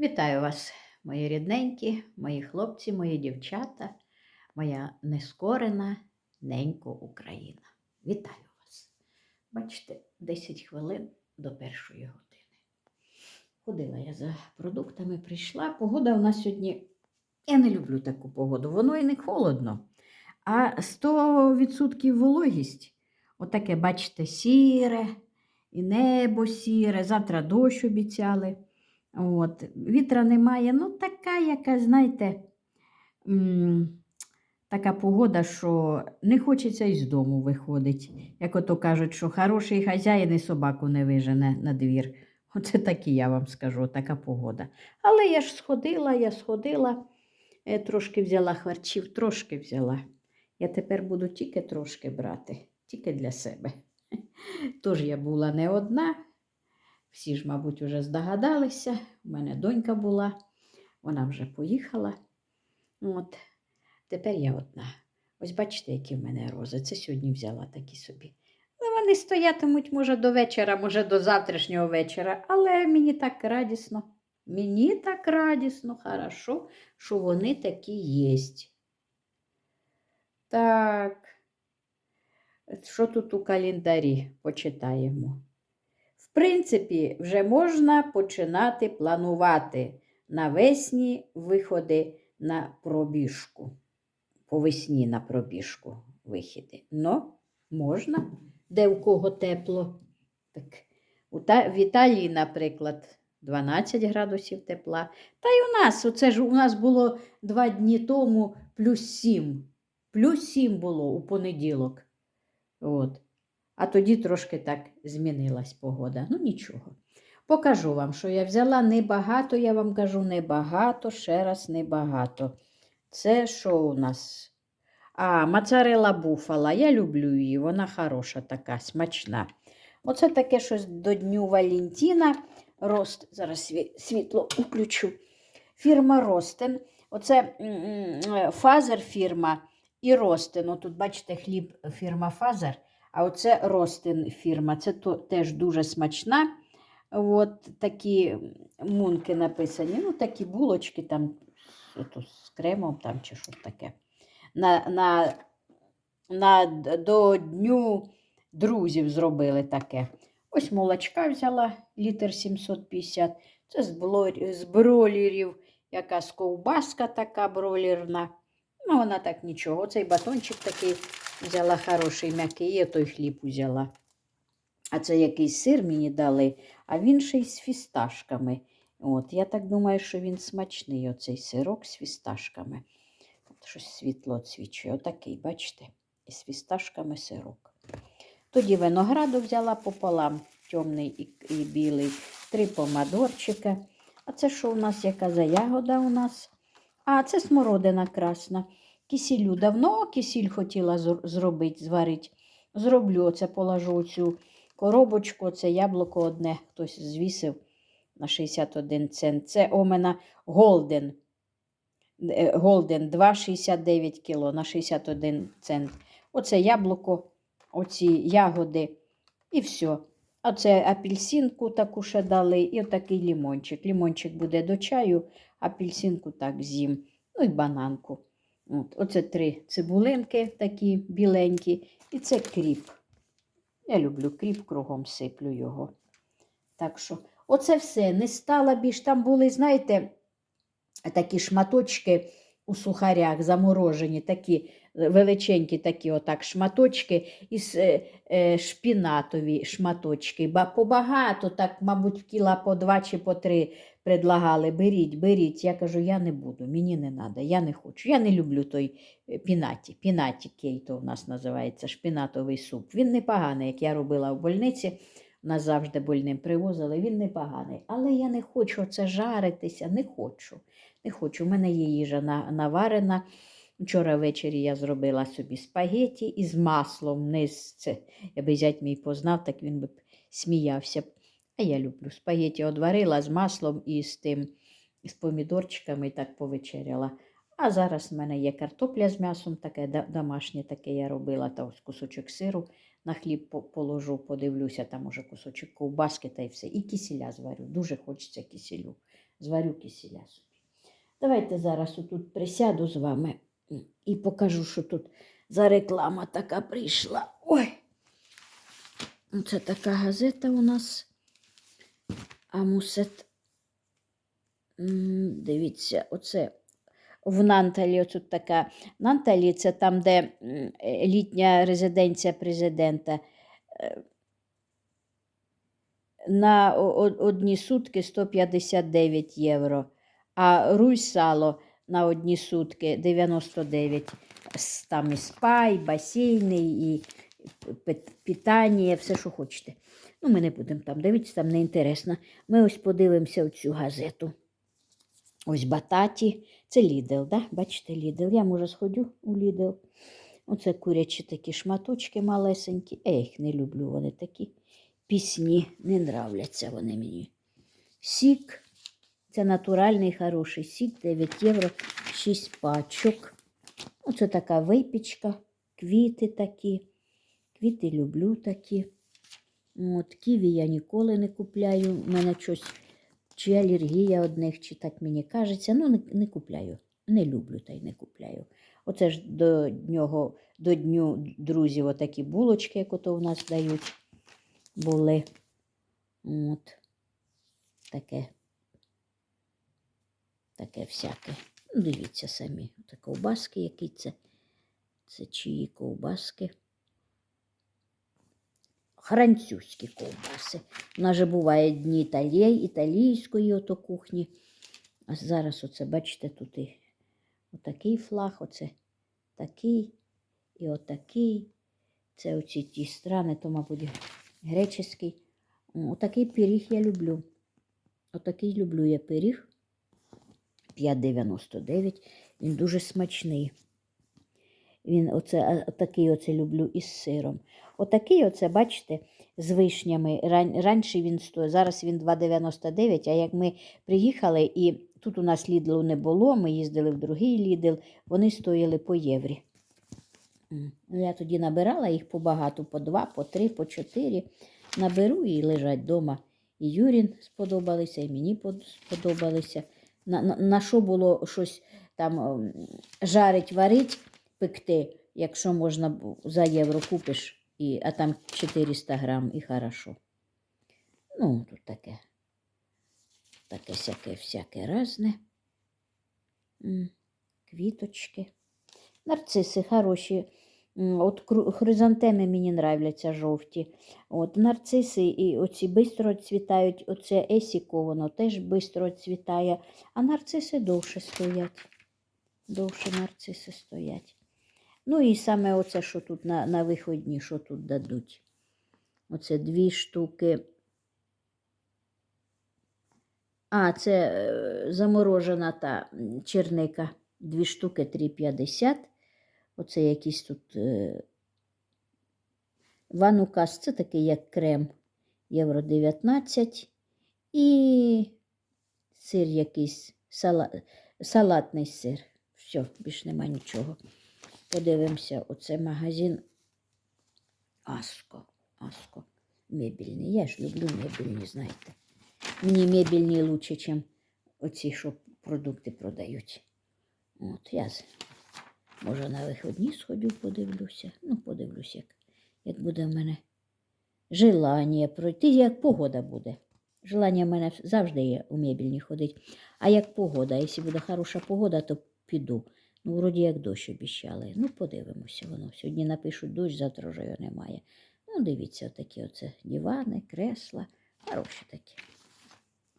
Вітаю вас, мої рідненькі, мої хлопці, мої дівчата, моя нескорена ненько Україна. Вітаю вас. Бачите, 10 хвилин до першої години. Ходила я за продуктами, прийшла. Погода у нас сьогодні. Я не люблю таку погоду, воно і не холодно. А 100% вологість, отаке, бачите, сіре, і небо сіре, завтра дощ обіцяли. От. Вітра немає, ну така, яка, знаєте, така погода, що не хочеться із дому виходить. Як ото кажуть, що хороший хазяїн і собаку не вижене на двір. Оце так я вам скажу, така погода. Але я ж сходила, я сходила, е, трошки взяла харчів, трошки взяла. Я тепер буду тільки трошки брати, тільки для себе. Тож я була не одна, всі ж, мабуть, вже здогадалися. У мене донька була, вона вже поїхала. От. Тепер я одна. Ось бачите, які в мене рози. Це сьогодні взяла такі собі. Ну, вони стоятимуть, може, до вечора, може, до завтрашнього вечора, але мені так радісно. Мені так радісно, хорошо, що вони такі єсть. Так, що тут у календарі почитаємо? Принципі, вже можна починати планувати навесні виходи на пробіжку. По весні на пробіжку вихіди. Ну, можна, де у кого тепло. Так, в Італії, наприклад, 12 градусів тепла. Та й у нас, оце ж у нас було два дні тому плюс 7. Плюс 7 було у понеділок. От. А тоді трошки так змінилась погода. Ну нічого. Покажу вам, що я взяла небагато, я вам кажу, небагато, ще раз небагато. Це що у нас? А, моцарела буфала. Я люблю її, вона хороша така, смачна. Оце таке щось до Дню Валентіна. Рост, зараз світло включу. Фірма Ростен. Оце е, Фазер фірма і Ростен. Отут, бачите, хліб фірма Фазер. А оце Ростин фірма. Це то, теж дуже смачна. От такі мунки написані. Ну, такі булочки там з кремом там, чи що таке. На, на, на, до Дню друзів зробили таке. Ось молочка взяла, літр 750. Це з, бло- з бролерів, якась ковбаска така бролерна. Ну, вона так нічого. Оцей батончик такий взяла хороший м'який, і той хліб взяла. А це якийсь сир мені дали, а він ще й з фісташками. От, я так думаю, що він смачний, оцей сирок з фісташками. От щось світло відсвічує. Отакий, бачите, і з фісташками сирок. Тоді винограду взяла пополам, темний і, і білий, три помадорчика. А це що у нас, яка за ягода у нас? А, це смородина красна. Кисілю давно кисіль хотіла зробити, зварити. Зроблю оце, положу цю коробочку, це яблуко одне, хтось звісив на 61 цент. Це у мене Голден. Е, Голден 2,69 кіло на 61 цент. Оце яблуко, оці ягоди і все. Оце апельсинку таку ще дали, і отакий лімончик. Лімончик буде до чаю, апельсинку так з'їм. Ну і бананку. От, оце три цибулинки такі біленькі, і це кріп. Я люблю кріп, кругом сиплю його. Так що, оце все. Не стала більш. Там були, знаєте, такі шматочки у сухарях заморожені, такі величенькі такі отак шматочки із е, е, шпінатові шматочки. Ба побагато, так, мабуть, кіла по два чи по три предлагали. Беріть, беріть. Я кажу, я не буду, мені не треба, я не хочу. Я не люблю той е, пінаті. Пінаті кейто у нас називається шпінатовий суп. Він непоганий, як я робила в больниці. Нас завжди больним привозили, він непоганий. Але я не хочу це жаритися, не хочу. Не хочу. У мене є їжа на- наварена. Вчора ввечері я зробила собі спагеті із маслом. Це. Якби зять мій познав, так він би сміявся. А я люблю спагеті одварила з маслом і з тим, з помідорчиками і так повечеряла. А зараз в мене є картопля з м'ясом, таке домашнє таке я робила, та ось кусочок сиру на хліб положу, подивлюся, там уже кусочок ковбаски та й все. І кисіля зварю. Дуже хочеться кисілю. Зварю кисіля собі. Давайте зараз отут присяду з вами і покажу, що тут за реклама така прийшла. Ой! Це така газета у нас. А мусет. Дивіться, оце в Нанталі, отут така. Нанталі це там, де літня резиденція президента. Е, На одні сутки 159 євро, а руль сало на одні сутки 99. Там і спа, і басейни, і питання, все, що хочете. Ну, ми не будемо там дивитися, там не інтересно. Ми ось подивимося оцю газету. Ось бататі. Це Лідл, да? бачите, Лідл. Я, може, сходю у Лідл. Оце курячі такі шматочки малесенькі. Я їх не люблю, вони такі пісні. Не нравляться вони мені. Сік. Це натуральний хороший сік, 9 євро, 6 пачок. Оце така випічка, квіти такі. Квіти люблю такі. От, ківі я ніколи не купляю. У мене щось чи алергія одних, чи так мені кажеться. Ну, не, не купляю. Не люблю та й не купляю. Оце ж до нього, до дню друзів, отакі булочки, як ото у нас дають, були. От. Таке. Таке всяке. Ну, дивіться самі. Це ковбаски, які це. Це чиї ковбаски. Французькі ковбаси. У нас же буває дні італій, італійської ото кухні. А зараз оце, бачите, тут і отакий флаг, оце такий і отакий. Це оці ті страни, то, мабуть, греческий. Отакий пиріг я люблю. Отакий люблю я пиріг. 5,99. Він дуже смачний. Він оце, такий оце люблю із сиром. Отакий оце, бачите, з вишнями. Раніше він стоїть, зараз він 2,99, а як ми приїхали, і тут у нас Лідлу не було, ми їздили в другий Лідл, вони стояли по єврі. Ну, Я тоді набирала їх побагато, по два, по три, по чотири. Наберу і лежать вдома. І Юрін сподобалися, і мені сподобалися. На, на, на що було щось там ем, жарить, варить, пекти, якщо можна за євро купиш, і, а там 400 грам і хорошо. Ну, тут таке. Таке всяке, всяке разне. Квіточки. Нарциси хороші. От хризантеми мені нравляться жовті. От нарциси і оці бистро цвітають. Оце есіко, воно теж бистро цвітає, а нарциси довше стоять. Довше нарциси стоять. Ну і саме оце, що тут на, на виходні, що тут дадуть. Оце дві штуки. А, це е, заморожена та черника. Дві штуки 3,50. Оце якісь тут е, ванукас, це такий як крем, євро 19. І сир якийсь, сала, салатний сир. Все, більш нема нічого. Подивимося, оце магазин Аско. Аско. Мебільний. Я ж люблю мебільні, знаєте. Мені мебільні лучше, ніж оці, що продукти продають. От, я може на виходні сходю, подивлюся. Ну, подивлюся, як, як буде в мене желання пройти, як погода буде. Желання в мене завжди є у мебільні ходити. А як погода, якщо буде хороша погода, то піду. Ну, вроді як дощ обіщали. Ну, подивимося воно. Сьогодні напишуть дощ, завтра вже його немає. Ну, дивіться, такі оце дивани, кресла. Хороші такі.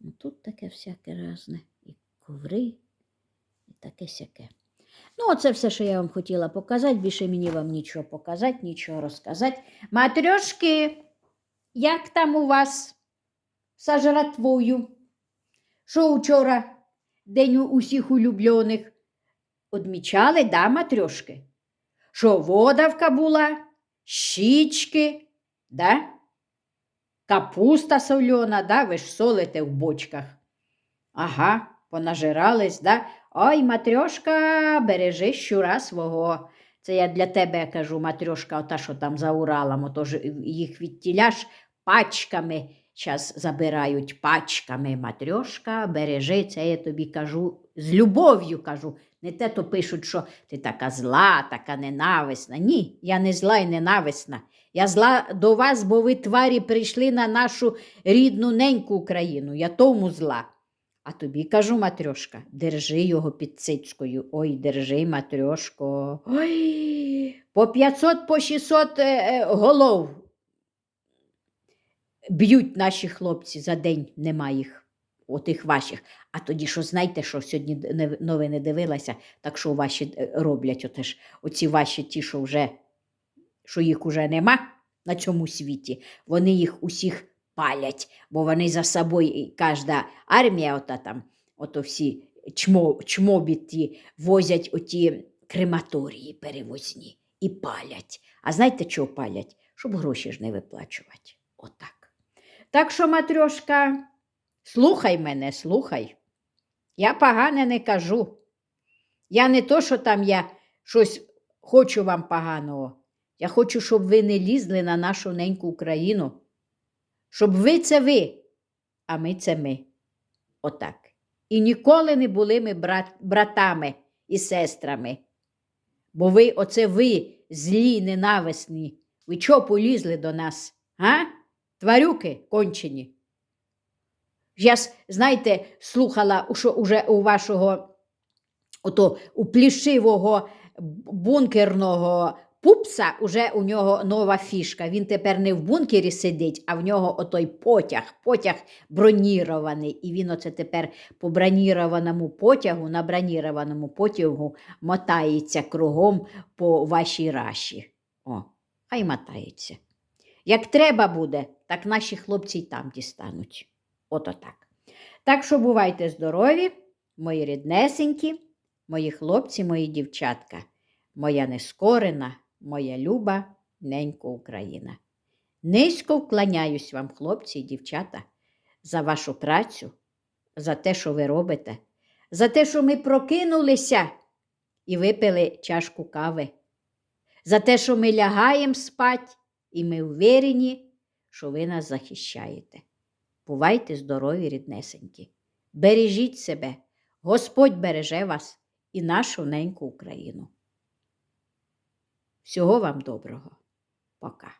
Ну, тут таке всяке разне. І коври, і таке сяке. Ну, оце все, що я вам хотіла показати. Більше мені вам нічого показати, нічого розказати. Матрьошки, як там у вас з жратвою? Що вчора день усіх улюблених? Одмічали, да, матрьошки? Що водавка була, щічки, да? Капуста сольона, да? Ви ж солите в бочках. Ага, понажирались, да? Ой, матрьошка, бережи щура свого. Це я для тебе кажу, матрьошка, ота, що там за Уралом, отож їх відтіляш пачками. Зараз забирають пачками матрьошка, бережи, це я тобі кажу з любов'ю кажу. Не те то пишуть, що ти така зла, така ненависна. Ні, я не зла і ненависна. Я зла до вас, бо ви тварі прийшли на нашу рідну неньку Україну. Я тому зла. А тобі кажу, Матрьошка, держи його під цицькою. Ой, держи, Матрьошко. Ой, по 500, по 600 е, е, голов б'ють наші хлопці за день, нема їх, отих ваших. А тоді що, знаєте, що сьогодні новини дивилася, так що ваші е, роблять, отеж, оці ваші ті, що вже, що їх уже нема на цьому світі, вони їх усіх палять, бо вони за собою, і кожна армія, ота там, ото всі чмо, чмобіті возять оті крематорії перевозні і палять. А знаєте, чого палять? Щоб гроші ж не виплачувати. Отак. Так що, Матрьошка, слухай мене, слухай. Я погане не кажу. Я не то, що там я щось хочу вам поганого. Я хочу, щоб ви не лізли на нашу неньку Україну. Щоб ви це ви, а ми це ми. Отак. І ніколи не були ми брат, братами і сестрами. Бо ви, оце ви, злі, ненависні. Ви чого полізли до нас? А? Тварюки кончені. Я, знаєте, слухала, що уже у вашого ото, у плішивого бункерного пупса уже у нього нова фішка. Він тепер не в бункері сидить, а в нього отой потяг, потяг бронірований. І він оце тепер по бронірованому потягу, на бронірованому потягу мотається кругом по вашій раші. О, хай мотається. Як треба буде, так наші хлопці й там дістануть. Ото так. Так що бувайте здорові, мої ріднесенькі, мої хлопці, мої дівчатка, моя нескорена, моя люба ненька Україна. Низько вклоняюсь вам, хлопці і дівчата, за вашу працю, за те, що ви робите, за те, що ми прокинулися і випили чашку кави, за те, що ми лягаємо спать, і ми ввірені, що ви нас захищаєте. Бувайте здорові, ріднесенькі. Бережіть себе, Господь береже вас і нашу неньку Україну. Всього вам доброго. Пока.